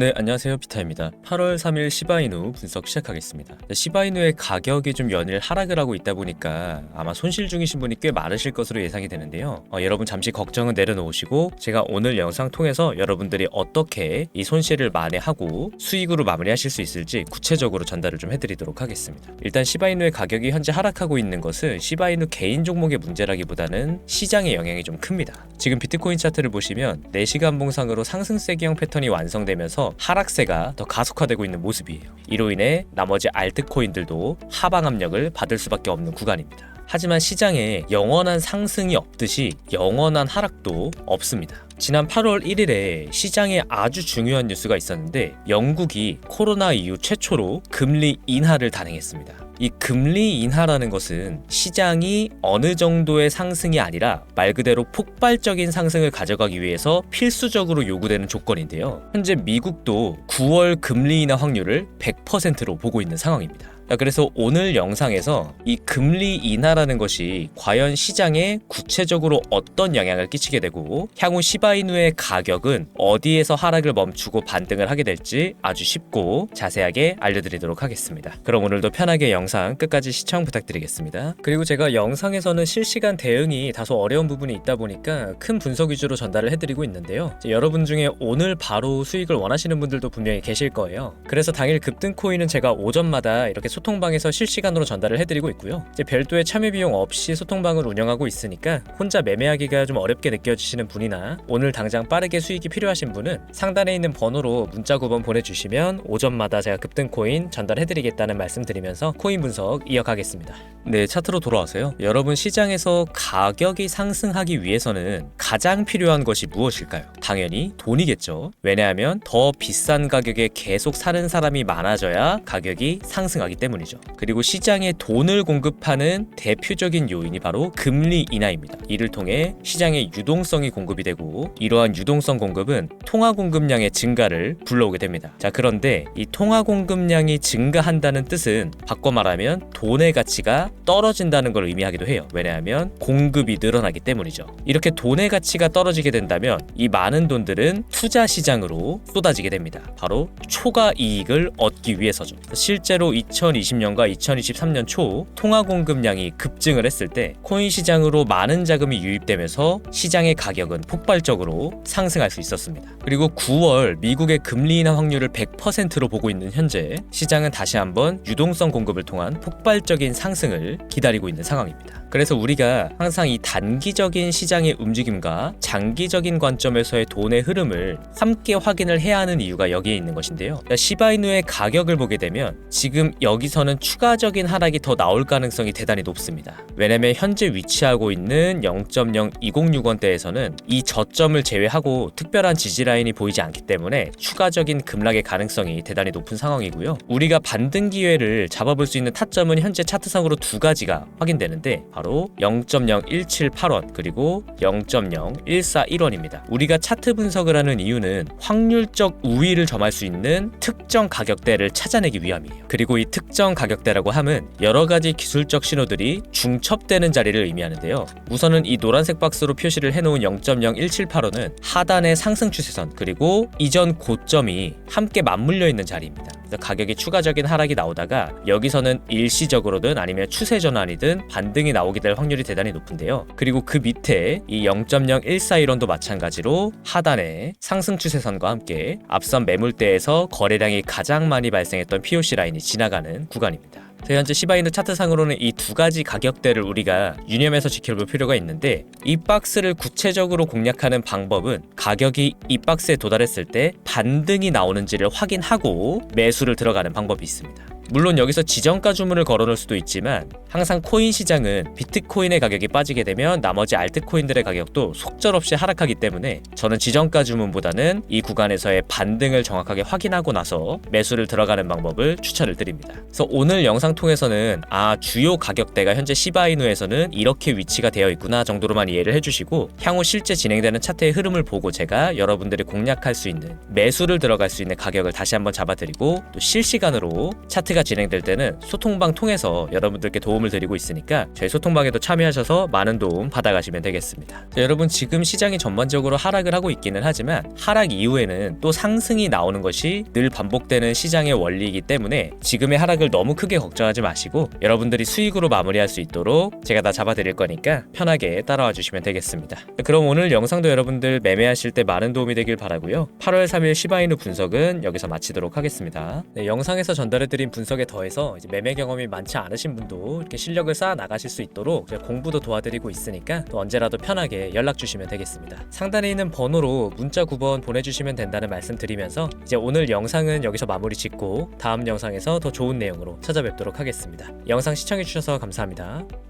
네, 안녕하세요. 피타입니다. 8월 3일 시바이누 분석 시작하겠습니다. 네, 시바이누의 가격이 좀 연일 하락을 하고 있다 보니까 아마 손실 중이신 분이 꽤 많으실 것으로 예상이 되는데요. 어, 여러분 잠시 걱정은 내려놓으시고 제가 오늘 영상 통해서 여러분들이 어떻게 이 손실을 만회하고 수익으로 마무리하실 수 있을지 구체적으로 전달을 좀 해드리도록 하겠습니다. 일단 시바이누의 가격이 현재 하락하고 있는 것은 시바이누 개인 종목의 문제라기보다는 시장의 영향이 좀 큽니다. 지금 비트코인 차트를 보시면 4시간 봉상으로 상승세기형 패턴이 완성되면서 하락세가 더 가속화되고 있는 모습이에요. 이로 인해 나머지 알트코인들도 하방 압력을 받을 수밖에 없는 구간입니다. 하지만 시장에 영원한 상승이 없듯이 영원한 하락도 없습니다. 지난 8월 1일에 시장에 아주 중요한 뉴스가 있었는데 영국이 코로나 이후 최초로 금리 인하를 단행했습니다. 이 금리 인하라는 것은 시장이 어느 정도의 상승이 아니라 말 그대로 폭발적인 상승을 가져가기 위해서 필수적으로 요구되는 조건인데요. 현재 미국도 9월 금리 인하 확률을 100%로 보고 있는 상황입니다. 자, 그래서 오늘 영상에서 이 금리 인하라는 것이 과연 시장에 구체적으로 어떤 영향을 끼치게 되고 향후 시바이누의 가격은 어디에서 하락을 멈추고 반등을 하게 될지 아주 쉽고 자세하게 알려드리도록 하겠습니다. 그럼 오늘도 편하게 영상 끝까지 시청 부탁드리겠습니다. 그리고 제가 영상에서는 실시간 대응이 다소 어려운 부분이 있다 보니까 큰 분석 위주로 전달을 해드리고 있는데요. 여러분 중에 오늘 바로 수익을 원하시는 분들도 분명히 계실 거예요. 그래서 당일 급등 코인은 제가 오전마다 이렇게 소통방에서 실시간으로 전달을 해드리고 있고요. 이제 별도의 참여 비용 없이 소통방을 운영하고 있으니까 혼자 매매하기가 좀 어렵게 느껴지시는 분이나 오늘 당장 빠르게 수익이 필요하신 분은 상단에 있는 번호로 문자 9번 보내주시면 오전마다 제가 급등 코인 전달해드리겠다는 말씀드리면서 코인 분석 이어가겠습니다. 네, 차트로 돌아와서요. 여러분 시장에서 가격이 상승하기 위해서는 가장 필요한 것이 무엇일까요? 당연히 돈이겠죠. 왜냐하면 더 비싼 가격에 계속 사는 사람이 많아져야 가격이 상승하기 때문 이죠. 그리고 시장에 돈을 공급하는 대표적인 요인이 바로 금리 인하입니다. 이를 통해 시장에 유동성이 공급이 되고 이러한 유동성 공급은 통화 공급량의 증가를 불러오게 됩니다. 자, 그런데 이 통화 공급량이 증가한다는 뜻은 바꿔 말하면 돈의 가치가 떨어진다는 걸 의미하기도 해요. 왜냐하면 공급이 늘어나기 때문이죠. 이렇게 돈의 가치가 떨어지게 된다면 이 많은 돈들은 투자 시장으로 쏟아지게 됩니다. 바로 초과 이익을 얻기 위해서죠. 실제로 2020년과 2023년 초 통화 공급량이 급증을 했을 때 코인 시장으로 많은 자금이 유입되면서 시장의 가격은 폭발적으로 상승할 수 있었습니다. 그리고 9월 미국의 금리 인하 확률을 100%로 보고 있는 현재 시장은 다시 한번 유동성 공급을 통한 폭발적인 상승을 기다리고 있는 상황입니다. 그래서 우리가 항상 이 단기적인 시장의 움직임과 장기적인 관점에서의 돈의 흐름을 함께 확인을 해야 하는 이유가 여기에 있는 것인데요. 시바이누의 가격을 보게 되면 지금 여기 서는 추가적인 하락이 더 나올 가능성이 대단히 높습니다. 왜냐면 현재 위치하고 있는 0.2060원대에서는 이 저점을 제외하고 특별한 지지 라인이 보이지 않기 때문에 추가적인 급락의 가능성이 대단히 높은 상황이고요. 우리가 반등 기회를 잡아볼 수 있는 타점은 현재 차트상으로 두 가지가 확인되는데 바로 0.0178원 그리고 0.0141원입니다. 우리가 차트 분석을 하는 이유는 확률적 우위를 점할 수 있는 특정 가격대를 찾아내기 위함이에요. 그리고 이 특정 가격대라고 함은 여러 가지 기술적 신호들이 중첩되는 자리를 의미하는데요. 우선은 이 노란색 박스로 표시를 해놓은 0.0178원은 하단의 상승 추세선 그리고 이전 고점이 함께 맞물려 있는 자리입니다. 그래서 가격이 추가적인 하락이 나오다가 여기서는 일시적으로든 아니면 추세 전환이든 반등이 나오게 될 확률이 대단히 높은데요. 그리고 그 밑에 이 0.0141원도 마찬가지로 하단에 상승 추세선과 함께 앞선 매물대에서 거래량이 가장 많이 발생했던 POC 라인이 지나가는 구간입니다. 그래서 현재 시바이누 차트상으로는 이 두 가지 가격대를 우리가 유념해서 지켜볼 필요가 있는데 이 박스를 구체적으로 공략하는 방법은 가격이 이 박스에 도달했을 때 반등이 나오는지를 확인하고 매수를 들어가는 방법이 있습니다. 물론 여기서 지정가 주문을 걸어놓을 수도 있지만 항상 코인 시장은 비트코인의 가격이 빠지게 되면 나머지 알트코인들의 가격도 속절없이 하락하기 때문에 저는 지정가 주문보다는 이 구간에서의 반등을 정확하게 확인하고 나서 매수를 들어가는 방법을 추천을 드립니다. 그래서 오늘 영상 통해서는 아 주요 가격대가 현재 시바이누에서는 이렇게 위치가 되어 있구나 정도로만 이해를 해주시고 향후 실제 진행되는 차트의 흐름을 보고 제가 여러분들이 공략할 수 있는 매수를 들어갈 수 있는 가격을 다시 한번 잡아드리고 또 실시간으로 차트가 회의가 진행될 때는 소통방 통해서 여러분들께 도움을 드리고 있으니까 저희 소통방에도 참여하셔서 많은 도움 받아가시면 되겠습니다. 자, 여러분 지금 시장이 전반적으로 하락을 하고 있기는 하지만 하락 이후에는 또 상승이 나오는 것이 늘 반복되는 시장의 원리이기 때문에 지금의 하락을 너무 크게 걱정하지 마시고 여러분들이 수익으로 마무리할 수 있도록 제가 다 잡아드릴 거니까 편하게 따라와 주시면 되겠습니다. 그럼 오늘 영상도 여러분들 매매하실 때 많은 도움이 되길 바라고요. 8월 3일 시바이누 분석은 여기서 마치도록 하겠습니다. 네, 영상에서 전달해드린 분석 에 더해서 매매 경험이 많지 않으신 분도 이렇게 실력을 쌓아 나가실 수 있도록 공부도 도와드리고 있으니까 또 언제라도 편하게 연락 주시면 되겠습니다. 상단에 있는 번호로 문자 9번 보내주시면 된다는 말씀 드리면서 이제 오늘 영상은 여기서 마무리 짓고 다음 영상에서 더 좋은 내용으로 찾아뵙도록 하겠습니다. 영상 시청해주셔서 감사합니다.